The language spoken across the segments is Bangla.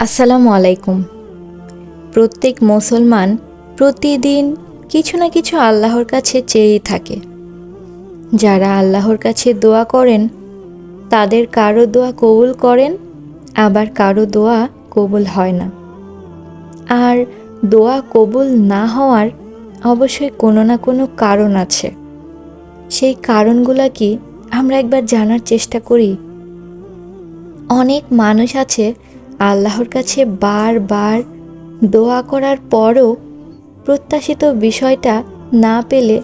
আসসালামু আলাইকুম। প্রত্যেক মুসলমান প্রতিদিন কিছু না কিছু আল্লাহর কাছে চেয়েই থাকে। যারা আল্লাহর কাছে দোয়া করেন, তাদের কারও দোয়া কবুল করেন, আবার কারও দোয়া কবুল হয় না। আর দোয়া কবুল না হওয়ার অবশ্যই কোনো না কোনো কারণ আছে। সেই কারণগুলো কি আমরা একবার জানার চেষ্টা করি? অনেক মানুষ আছে আল্লাহর কাছে বারবার দোয়া করার পরও প্রত্যাশিত বিষয়টা না পেলে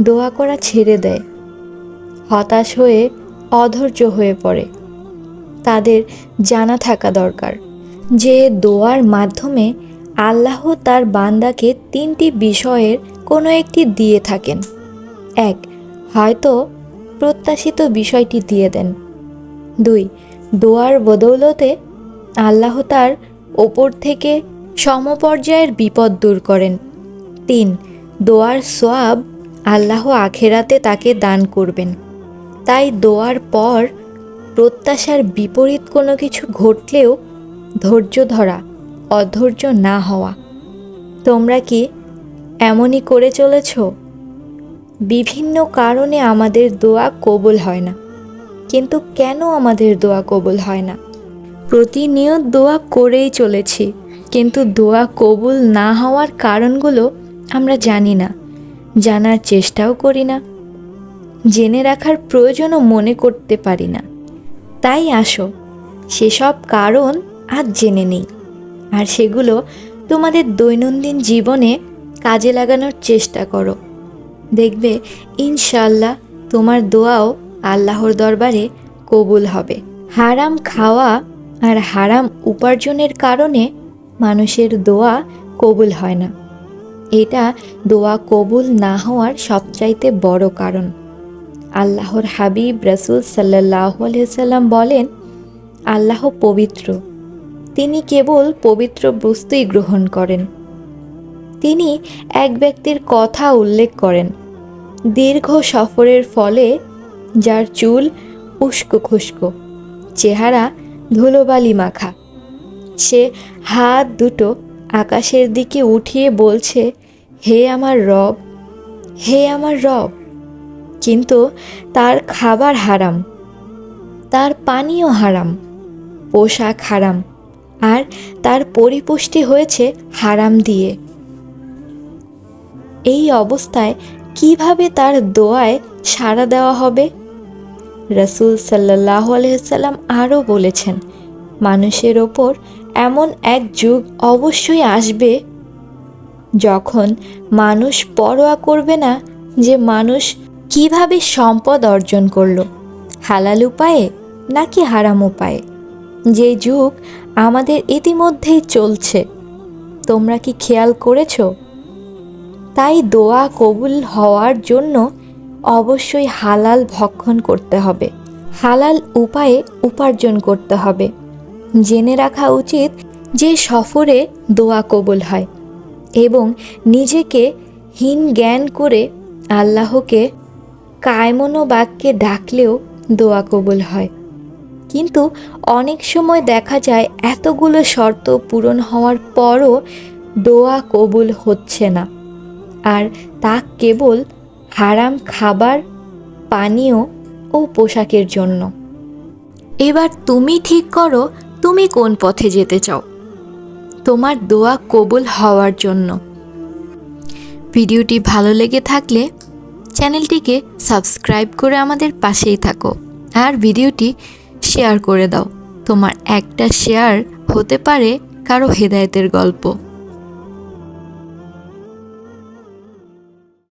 দোয়া করা ছেড়ে দেয়। হতাশ হয়ে অধৈর্য হয়ে পড়ে। তাদের জানা থাকা দরকার যে দোয়ার মাধ্যমে আল্লাহ তার বান্দাকে তিনটি বিষয়ের কোনো একটি দিয়ে থাকেন। এক, হয়তো প্রত্যাশিত বিষয়টি দিয়ে দেন। দুই, দোয়ার বদৌলতে আল্লাহ তার ওপর থেকে সমপর্যায়ের বিপদ দূর করেন। তিন, দোয়ার সোয়াব আল্লাহ আখেরাতে তাকে দান করবেন। তাই দোয়ার পর প্রত্যাশার বিপরীত কোনো কিছু ঘটলেও ধৈর্য ধরা, অধৈর্য না হওয়া। তোমরা কি এমনই করে চলেছ? বিভিন্ন কারণে আমাদের দোয়া কবুল হয় না। কিন্তু কেন আমাদের দোয়া কবুল হয় না? প্রতিনিয়ত দোয়া করেই চলেছি। কিন্তু দোয়া কবুল না হওয়ার কারণগুলো আমরা জানি না, জানার চেষ্টাও করি না, জেনে রাখার প্রয়োজনও মনে করতে পারি না। তাই আসো, সেসব কারণ আজ জেনে নেই, আর সেগুলো তোমাদের দৈনন্দিন জীবনে কাজে লাগানোর চেষ্টা করো। দেখবে ইনশাল্লাহ তোমার দোয়াও আল্লাহর দরবারে কবুল হবে। হারাম খাওয়া আর হারাম উপার্জনের কারণে মানুষের দোয়া কবুল হয় না। এটা দোয়া কবুল না হওয়ার সবচাইতে বড় কারণ। আল্লাহর হাবিব রসুল সাল্লাহ বলেন, আল্লাহ পবিত্র। তিনি কেবল পবিত্র বস্তুই গ্রহণ করেন। তিনি এক ব্যক্তির কথা উল্লেখ করেন। দীর্ঘ সফরের ফলে যার চুল উস্কো খুস্কো চেহারা ধুলোবালি মাখা। সে হাত দুটো আকাশের দিকে উঠিয়ে বলছে, হে আমার রব, হে আমার রব। কিন্তু তার খাবার হারাম, তার পানীয় হারাম, পোশাক হারাম, আর তার পরিপুষ্টি হয়েছে হারাম দিয়ে। এই অবস্থায় কীভাবে তার দোয়ায় সাড়া দেওয়া হবে? রসুল সাল্লাহ আলহাম আরও বলেছেন, মানুষের ওপর এমন এক যুগ অবশ্যই আসবে যখন মানুষ পরোয়া করবে না যে মানুষ কীভাবে সম্পদ অর্জন করল, হালাল উপায়ে নাকি হারাম উপায়ে। যে যুগ আমাদের ইতিমধ্যেই চলছে। তোমরা কি খেয়াল করেছ? তাই দোয়া কবুল হওয়ার জন্য অবশ্যই হালাল ভক্ষণ করতে হবে। হালাল উপায়ে উপার্জন করতে হবে। জেনে রাখা উচিত যে সফরে দোয়া কবুল হয় এবং নিজেকে হীন জ্ঞান করে আল্লাহকে কায়মনো বাক্যে ডাকলেও দোয়া কবুল হয়। কিন্তু অনেক সময় দেখা যায় এতগুলো শর্ত পূরণ হওয়ার পরও দোয়া কবুল হচ্ছে না। আর তা কেবল হারাম খাবার, পানীয় ও পোশাকের জন্য। এবার তুমি ঠিক করো, তুমি কোন পথে যেতে চাও। তোমার দোয়া কবুল হওয়ার জন্য। ভিডিওটি ভালো লেগে থাকলে চ্যানেলটিকে সাবস্ক্রাইব করে আমাদের পাশেই থাকো আর ভিডিওটি শেয়ার করে দাও। তোমার একটা শেয়ার হতে পারে কারও হেদায়েতের গল্প।